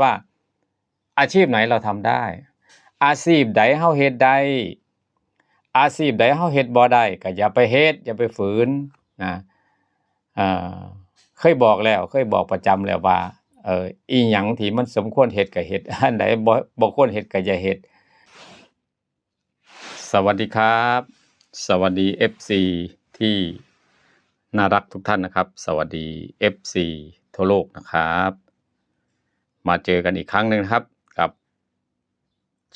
ว่า อาชีพไหนเราทำได้ อาชีพใดเฮาเฮ็ดได้ อาชีพใดเฮาเฮ็ดบ่ได้ก็อย่าไปเฮ็ดอย่าไปฝืนนะอ่าเคยบอกแล้ว เคยบอกประจำแล้วว่าเอออีหยังที่มันสมควรเฮ็ดก็เฮ็ดอันใดบ่บ่ควรเฮ็ดก็อย่าเฮ็ดสวัสดีครับ สวัสดี FC ที่น่ารักทุกท่านนะครับ สวัสดี FC ทั่วโลกนะครับ มาเจอกันอีกครั้งหนึ่งนะครับกับ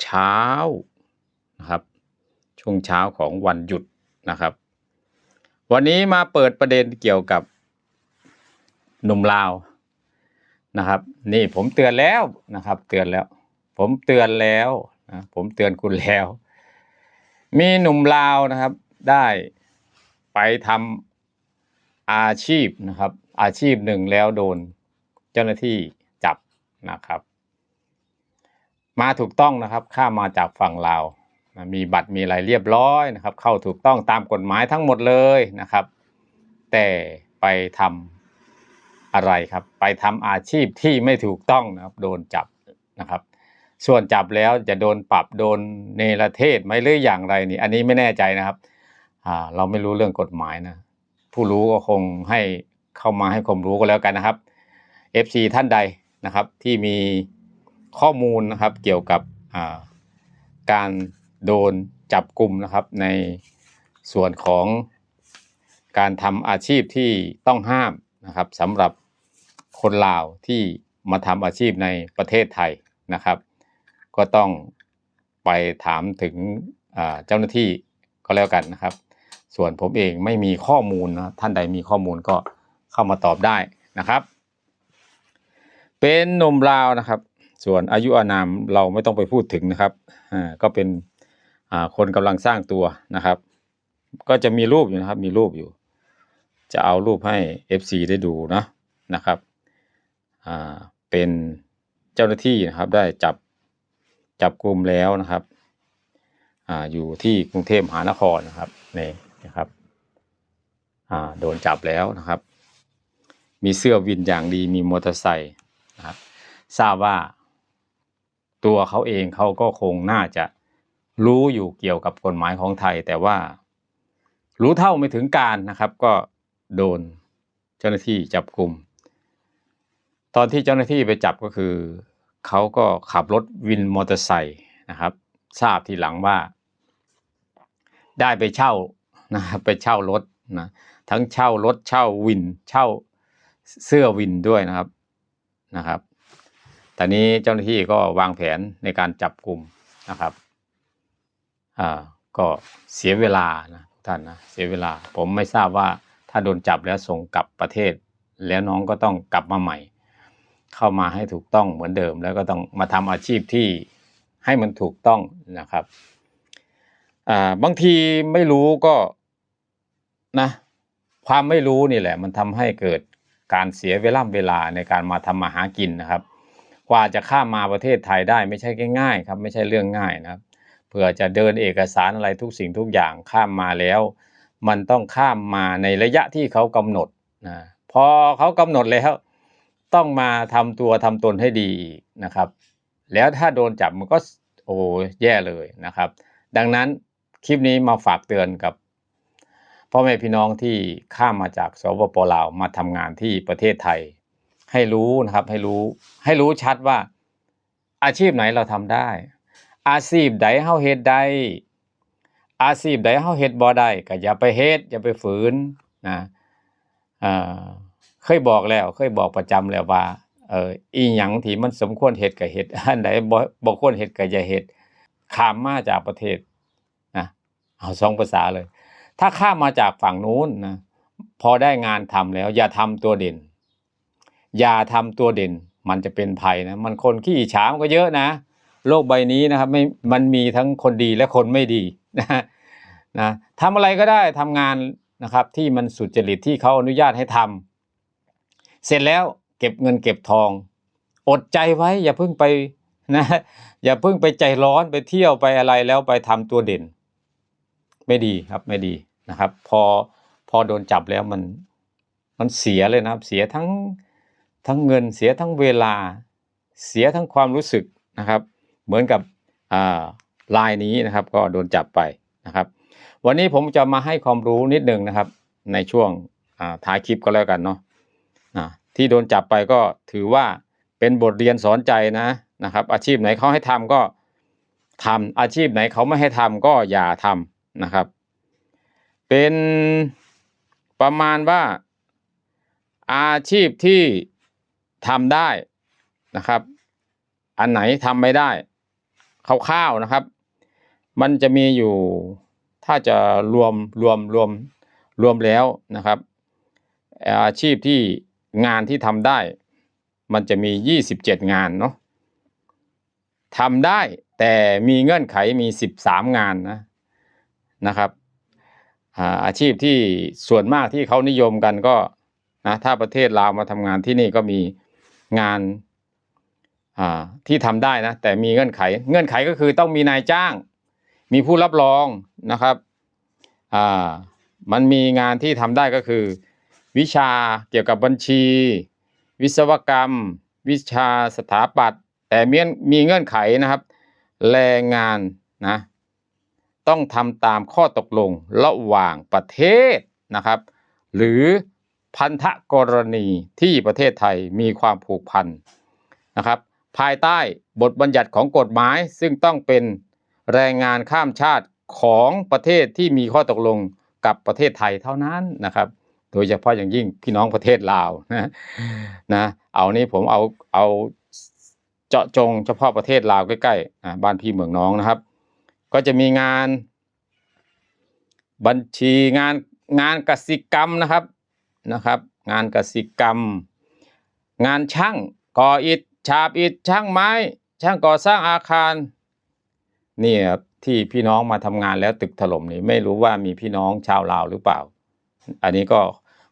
เช้านะครับ ช่วงเช้าของวันหยุดนะครับ วันนี้มาเปิดประเด็นเกี่ยวกับหนุ่มลาวนะครับ นี่ผมเตือนแล้วนะครับ เตือนแล้ว ผมเตือนแล้วนะผมเตือนคุณแล้ว มีหนุ่มลาวนะครับ ได้ไปทำอาชีพนะครับ อาชีพหนึ่งแล้วโดนเจ้าหน้าที่ นะครับ มาถูกต้องนะครับข้ามมาจากฝั่งลาวนะมีบัตรมีอะไรเรียบร้อยนะครับ เข้าถูกต้องตามกฎหมายทั้งหมดเลยนะครับ แต่ไปทำอะไรครับ ไปทำอาชีพที่ไม่ถูกต้องนะครับ โดนจับนะครับส่วนจับแล้วจะโดนปรับโดนเนรเทศไหมหรืออย่างไรนี่ อันนี้ไม่แน่ใจนะครับเราไม่รู้เรื่องกฎหมายนะ ผู้รู้ก็คงให้เข้ามาให้ความรู้ก็แล้วกันนะครับ FC ท่านใด นะครับที่มีข้อมูลนะครับเกี่ยวกับาการโดนจับกลุ่มนะครับในส่วนของการทำอาชีพที่ต้องห้ามนะครับสำหรับคนลาวที่มาทำอาชีพในประเทศไทยนะครับ ก็ต้องไปถามถึงเจ้าหน้าที่ก็แล้วกันนะครับ ส่วนผมเองไม่มีข้อมูลนะท่านใดมีข้อมูลก็เข้ามาตอบได้นะครับ เป็นนมลาวนะครับ ส่วนอายุอานามเราไม่ต้องไปพูดถึงนะครับอ่าก็เป็นอ่าคนกำลังสร้างตัวนะครับ ก็จะมีรูปอยู่นะครับ มีรูปอยู่ จะเอารูปให้ FC ได้ดูนะนะครับอ่าเป็นเจ้าหน้าที่นะครับ ได้จับจับกลุ่มแล้วนะครับอ่าอยู่ที่กรุงเทพมหานครนะครับนี่นะครับอ่าโดนจับแล้วนะครับ มีเสื้อวินอย่างดีมีมอเตอร์ไซค์ นะครับทราบว่าตัวเขาเองเขาก็คงน่าจะรู้อยู่เกี่ยวกับกฎหมายของไทย แต่ว่ารู้เท่าไม่ถึงการนะครับ ก็โดนเจ้าหน้าที่จับกลุ่ม ตอนที่เจ้าหน้าที่ไปจับก็คือเขาก็ขับรถวินมอเตอร์ไซค์นะครับ ทราบทีหลังว่า ได้ไปเช่านะครับไปเช่ารถนะทั้งเช่ารถเช่าวิน เช่าเสื้อวินด้วยนะครับ นะครับตอนนี้เจ้าหน้าที่ก็วางแผนในการจับกลุ่มนะครับอ่าก็เสียเวลานะทุกท่านนะเสียเวลา ผมไม่ทราบว่าถ้าโดนจับแล้วส่งกลับประเทศ แล้วน้องก็ต้องกลับมาใหม่ เข้ามาให้ถูกต้องเหมือนเดิม แล้วก็ต้องมาทำอาชีพที่ให้มันถูกต้องนะครับอ่าบางทีไม่รู้ก็นะความไม่รู้นี่แหละ มันทำให้เกิด การเสียเวลาเวลาในการมาทำมาหากินนะครับ กว่าจะข้ามมาประเทศไทยได้ไม่ใช่ง่ายๆครับไม่ใช่เรื่องง่ายนะครับเพื่อจะเดินเอกสารอะไรทุกสิ่งทุกอย่างข้ามมาแล้ว มันต้องข้ามมาในระยะที่เขากำหนดนะพอเขากำหนดแล้วต้องมาทำตัวทำตนให้ดีอีกนะครับ แล้วถ้าโดนจับมันก็โอ้แย่เลยนะครับ ดังนั้นคลิปนี้มาฝากเตือนกับ พ่อแม่พี่น้องที่ข้ามมาจากสปปลาวมาทำงานที่ประเทศไทย ให้รู้นะครับให้รู้ให้รู้ชัดว่า อาชีพไหนเราทำได้ อาชีพใดเฮาเฮ็ดได้อาชีพใดเฮาเฮ็ดบ่ได้ก็อย่าไปเฮ็ดอย่าไปฝืนนะอ่าเคยบอกแล้ว เคยบอกประจำแล้วว่าเอออีหยังที่มันสมควรเฮ็ดก็เฮ็ดอันใดบ่บ่ควรเฮ็ดก็อย่าเฮ็ดข้ามมาจากประเทศนะเอาสองภาษาเลย ถ้าข้ามมาจากฝั่งนู้นนะพอได้งานทำแล้ว อย่าทำตัวเด่น อย่าทำตัวเด่น มันจะเป็นภัยนะมันคนขี้ฉามก็เยอะนะ โลกใบนี้นะครับไม่มันมีทั้งคนดีและคนไม่ดีนะนะทำอะไรก็ได้ทำงานนะครับ ที่มันสุจริตที่เขาอนุญาตให้ทำเสร็จแล้วเก็บเงินเก็บทอง อดใจไว้ อย่าเพิ่งไปนะอย่าเพิ่งไปใจร้อนไปเที่ยวไปอะไรแล้วไปทำตัวเด่น ไม่ดีครับไม่ดี นะครับพอพอโดนจับแล้วมันมันเสียเลยนะครับ เสียทั้งทั้งเงินเสียทั้งเวลา เสียทั้งความรู้สึกนะครับ เหมือนกับลายนี้นะครับ ก็โดนจับไปนะครับ วันนี้ผมจะมาให้ความรู้นิดนึงนะครับ ในช่วงท้ายคลิปก็แล้วกันเนาะที่โดนจับไปก็ถือว่าเป็นบทเรียนสอนใจนะนะครับ อาชีพไหนเขาให้ทำก็ทำอาชีพไหนเขาไม่ให้ทำก็อย่าทำนะครับ เป็นประมาณว่าอาชีพที่ทำได้นะครับ อันไหนทำไม่ได้คร่าวๆนะครับ มันจะมีอยู่ถ้าจะรวมรวมรวมรวมแล้วนะครับ อาชีพที่งานที่ทำได้ มันจะมี 27 งานเนาะทำได้แต่มีเงื่อนไขมี 13 งานนะนะครับ อาชีพที่ส่วนมากที่เขานิยมกันก็นะถ้าประเทศลาวมาทำงานที่นี่ก็มีงานที่ทำได้นะแต่มีเงื่อนไข เงื่อนไขก็คือต้องมีนายจ้าง มีผู้รับรองนะครับอ่ามันมีงานที่ทำได้ก็คือ วิชาเกี่ยวกับบัญชี วิศวกรรม วิชาสถาปัตย์แต่มีมีเงื่อนไขนะครับ แรงงานนะ ต้องทำตามข้อตกลงระหว่างประเทศนะครับ หรือพันธกรณีที่ประเทศไทยมีความผูกพันนะครับ ภายใต้บทบัญญัติของกฎหมายซึ่งต้องเป็นแรงงานข้ามชาติของประเทศที่มีข้อตกลงกับประเทศไทยเท่านั้นนะครับ โดยเฉพาะอย่างยิ่งพี่น้องประเทศลาวนะนะเอานี้ผมเอาเอาเจาะจงเฉพาะประเทศลาวใกล้ๆบ้านพี่เมืองน้องนะครับ ก็จะมีงาน บัญชีงานงานกสิกรรมนะครับนะครับ งานกสิกรรม งานช่างก่ออิฐฉาบอิฐช่างไม้ ช่างก่อสร้างอาคารนี่ครับที่พี่น้องมาทำงานแล้วตึกถล่มนี่ไม่รู้ว่ามีพี่น้องชาวลาวหรือเปล่า อันนี้ก็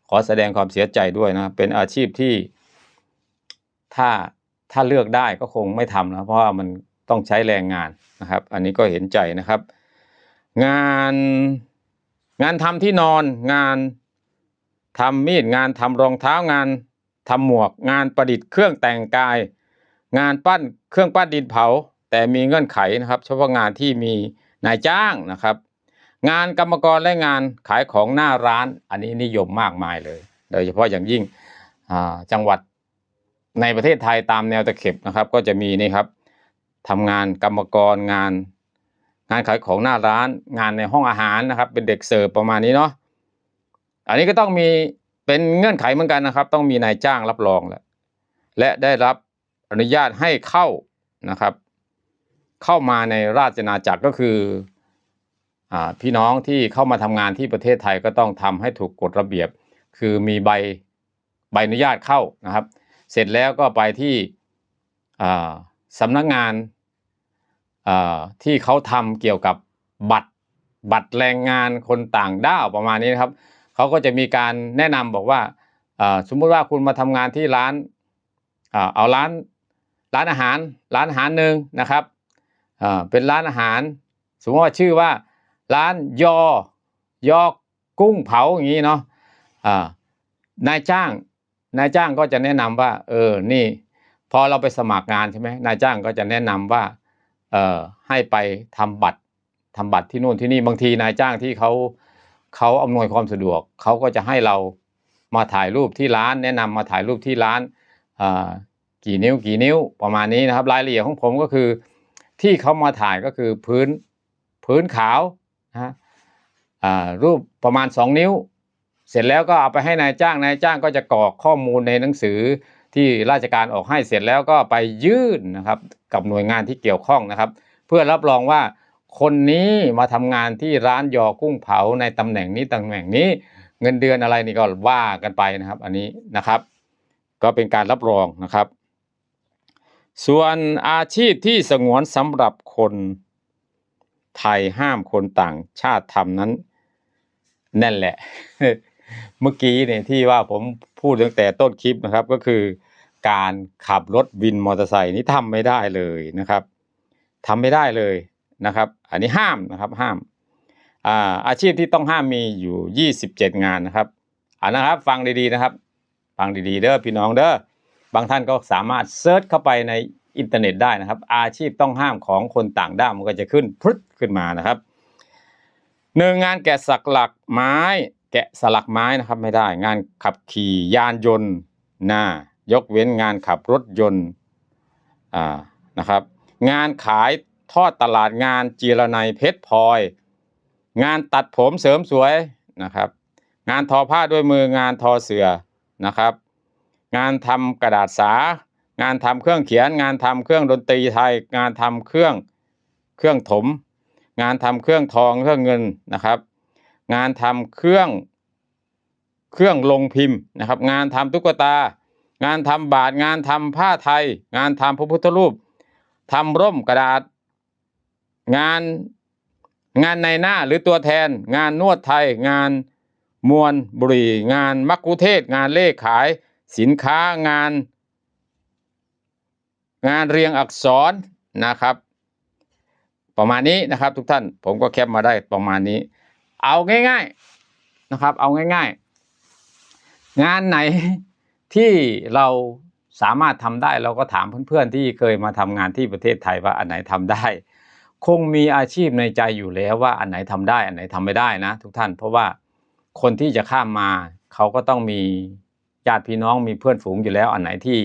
ขอแสดงความเสียใจด้วยนะเป็นอาชีพที่ถ้าถ้าเลือกได้ก็คงไม่ทำนะเพราะว่ามัน ต้องใช้แรงงานนะครับ อันนี้ก็เห็นใจนะครับ งานงานทำที่นอนงานทำมีดงานทำรองเท้างานทำหมวก งานประดิษฐ์เครื่องแต่งกาย งานปั้นเครื่องปั้นดินเผา แต่มีเงื่อนไขนะครับ เฉพาะงานที่มีนายจ้างนะครับ งานกรรมกรและงานขายของหน้าร้าน อันนี้นิยมมากมายเลย โดยเฉพาะอย่างยิ่งจังหวัดในประเทศไทยตามแนวตะเข็บนะครับ ก็จะมีนี่ครับ ทำงานกรรมกรงาน งานขายของหน้าร้าน งานในห้องอาหารนะครับ เป็นเด็กเสิร์ฟประมาณนี้เนาะอันนี้ก็ต้องมีเป็นเงื่อนไขเหมือนกันนะครับ ต้องมีนายจ้างรับรองแหละและได้รับอนุญาตให้เข้านะครับ เข้ามาในราชนาจักรก็คืออพี่น้องที่เข้ามาทำงานที่ประเทศไทยก็ต้องทำให้ถูกกฎระเบียบ คือมีใบใบอนุญาตเข้านะครับ เสร็จแล้วก็ไปที่อ่าสำนักงาน ที่เขาทำเกี่ยวกับบัตรบัตรแรงงานคนต่างด้าวประมาณนี้นะครับเขาก็จะมีการแนะนำบอกว่าสมมุติว่าคุณมาทำงานที่ร้านเอาร้านร้านอาหารร้านอาหารหนึ่งนะครับเป็นร้านอาหาร สมมติว่าชื่อว่าร้านยอยอกุ้งเผาอย่างนี้เนาะนายจ้างนายจ้างก็จะแนะนำว่า เออนี่ พอเราไปสมัครงานใช่ไหมนายจ้างก็จะแนะนำว่า เอ่อให้ไปทำบัตรทำบัตรที่นู่นที่นี่บางทีนายจ้างที่เขาเขาอำนวยความสะดวกเขาก็จะให้เรามาถ่ายรูปที่ร้าน แนะนำมาถ่ายรูปที่ร้านกี่นิ้วกี่นิ้วประมาณนี้นะครับ รายละเอียดของผมก็คือ ที่เขามาถ่ายก็คือพื้นพื้นขาวนะฮะรูปประมาณ 2 นิ้ว เสร็จแล้วก็เอาไปให้นายจ้างนายจ้างก็จะกรอกข้อมูลในหนังสือ ที่ราชการออกให้เสร็จแล้วก็ไปยื่นนะครับกับหน่วยงานที่เกี่ยวข้องนะครับ เพื่อรับรองว่าคนนี้มาทำงานที่ร้านยอกุ้งเผาในตำแหน่งนี้ตำแหน่งนี้เงินเดือนอะไรนี่ก็ว่ากันไปนะครับ อันนี้นะครับ ก็เป็นการรับรองนะครับ ส่วนอาชีพที่สงวนสำหรับคนไทยห้ามคนต่างชาติทำนั้นนั่นแหละ เมื่อกี้เนี่ยที่ว่าผมพูดตั้งแต่ต้นคลิปนะครับก็คือ การขับรถวินมอเตอร์ไซค์นี่ทำไม่ได้เลยนะครับทำไม่ได้เลยนะครับ อันนี้ห้ามนะครับห้ามอ่าอาชีพที่ต้องห้ามมีอยู่ยี่สิบเจ็ดงานนะครับอ่านะครับ ฟังดีๆนะครับ ฟังดีๆเด้อพี่น้องเด้อบางท่านก็สามารถเซิร์ชเข้าไปในอินเทอร์เน็ตได้นะครับ อาชีพต้องห้ามของคนต่างด้าวมันก็จะขึ้นพรึดขึ้นมานะครับหนึ่งงานแกะสลักไม้ แกะสลักไม้นะครับไม่ได้ งานขับขี่ยานยนต์หน้า ยกเว้นงานขับรถยนต์นะครับ งานขายทอดตลาดงานจีรนัยเพชรพลอย งานตัดผมเสริมสวยนะครับ งานทอผ้าด้วยมืองานทอเสือนะครับ งานทำกระดาษสา งานทำเครื่องเขียน งานทำเครื่องดนตรีไทย งานทำเครื่องเครื่องถม งานทำเครื่องทองเครื่องเงินนะครับ งานทำเครื่องเครื่องลงพิมพ์นะครับ งานทำตุ๊กตา งานทำบาทงานทำผ้าไทย งานทำพระพุทธรูปทำร่มกระดาษ งานงานในหน้าหรือตัวแทน งานนวดไทย งานมวนบุหรีงานมักคุเทศ งานเลขขาย สินค้างาน งานเรียงอักษรนะครับ ประมาณนี้นะครับทุกท่านผมก็แคปมาได้ประมาณนี้ เอาง่าย ๆนะครับ เอาง่าย ๆ งานไหน ที่เราสามารถทำได้เราก็ถามเพื่อนๆที่เคยมาทำงานที่ประเทศไทยว่าอันไหนทำได้ คงมีอาชีพในใจอยู่แล้วว่าอันไหนทำได้อันไหนทำไม่ได้นะ ทุกท่านเพราะว่าคนที่จะข้ามมาเขาก็ต้องมีญาติพี่น้องมีเพื่อนฝูงอยู่แล้ว อันไหนที่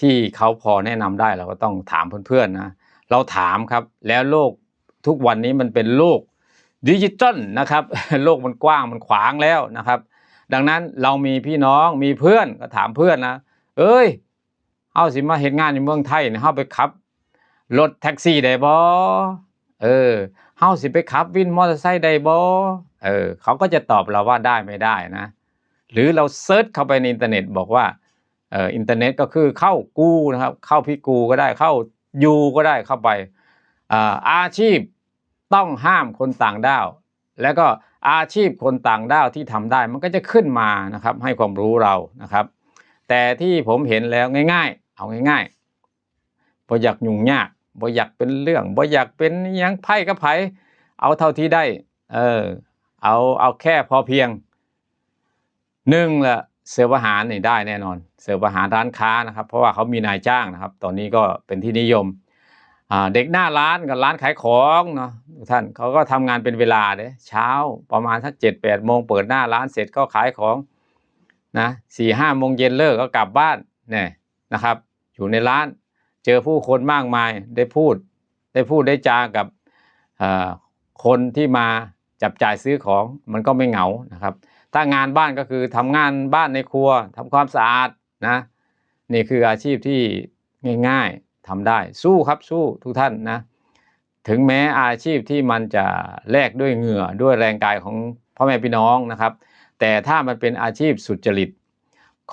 ที่เขาพอแนะนำได้เราก็ต้องถามเพื่อนๆนะเราถามครับแล้วโลกทุกวันนี้มันเป็นโลกดิจิตอลนะครับ โลกมันกว้างมันขวางแล้วนะครับ ดังนั้นเรามีพี่น้องมีเพื่อนก็ถามเพื่อนนะเอ้ยเฮาสิมาเห็นงานในเมืองไทยเนี่ยเฮาไปขับรถแท็กซี่ได้บ่เออเฮาสิไปขับวินมอเตอร์ไซค์ได้บ่เออเขาก็จะตอบเราว่าได้ไม่ได้นะ หรือเราเซิร์ชเข้าไปในอินเทอร์เน็ตบอกว่าเอออินเทอร์เน็ตก็คือเข้ากูนะครับ เข้าพี่กูก็ได้เข้ายูก็ได้เข้าไปอ่าอาชีพต้องห้ามคนต่างด้าว แล้วก็ อาชีพคนต่างด้าวที่ทำได้มันก็จะขึ้นมานะครับ ให้ความรู้เรานะครับ แต่ที่ผมเห็นแล้วง่าย ๆ เอาง่ายๆบ่อยากยุ่งยากบ่อยากเป็นเรื่องบ่อยากเป็นยังไพ่กับไผเอาเท่าที่ได้ เออ เอาเอาแค่พอเพียงหนึ่งละเสิร์ฟอาหารนี่ได้แน่นอน เสิร์ฟอาหารร้านค้านะครับ เพราะว่าเขามีนายจ้างนะครับ ตอนนี้ก็เป็นที่นิยม เด็กหน้าร้านกับร้านขายของเนาะท่านเขาก็ทำงานเป็นเวลาเด้เช้าประมาณสักเจ็ดแปดโมงเปิดหน้าร้านเสร็จก็ขายของนะสี่ห้าโมงเย็นเลิกก็กลับบ้านเนี่ยนะครับ อยู่ในร้านเจอผู้คนมากมายได้พูด ได้พูดได้จากับคนที่มาจับจ่ายซื้อของมันก็ไม่เหงานะครับ ถ้างานบ้านก็คือทำงานบ้านในครัวทำความสะอาดนะนี่คืออาชีพที่ง่ายๆ ทำได้สู้ครับสู้ทุกท่านนะ ถึงแม้อาชีพที่มันจะแลกด้วยเหงื่อด้วยแรงกายของพ่อแม่พี่น้องนะครับ แต่ถ้ามันเป็นอาชีพสุจริต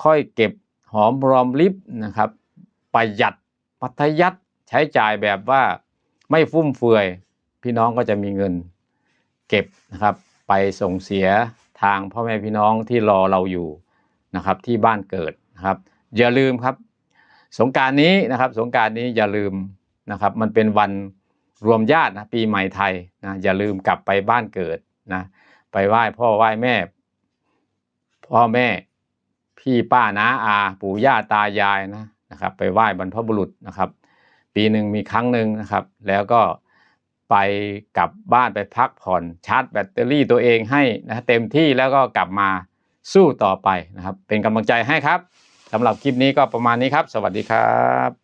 ค่อยเก็บหอมรอมริบนะครับ ประหยัดมัธยัติใช้จ่ายแบบว่าไม่ฟุ่มเฟือย พี่น้องก็จะมีเงิน เก็บนะครับไปส่งเสียทางพ่อแม่พี่น้องที่รอเราอยู่นะครับที่บ้านเกิดนะครับ อย่าลืมครับ สงการนี้นะครับ สงการนี้อย่าลืมนะครับ มันเป็นวันรวมญาตินะปีใหม่ไทยนะอย่าลืมกลับไปบ้านเกิดนะไปไหว้พ่อไหว้แม่ พ่อแม่ พี่ป้าน้าอาปู่ย่าตายายนะนะครับ ไปไหว้บรรพบุรุษนะครับ ปีหนึ่งมีครั้งหนึ่งนะครับ แล้วก็ไปกลับบ้านไปพักผ่อนชาร์จแบตเตอรี่ตัวเองให้นะเต็มที่แล้วก็กลับมาสู้ต่อไปนะครับ เป็นกำลังใจให้ครับ สำหรับคลิปนี้ก็ประมาณนี้ครับ สวัสดีครับ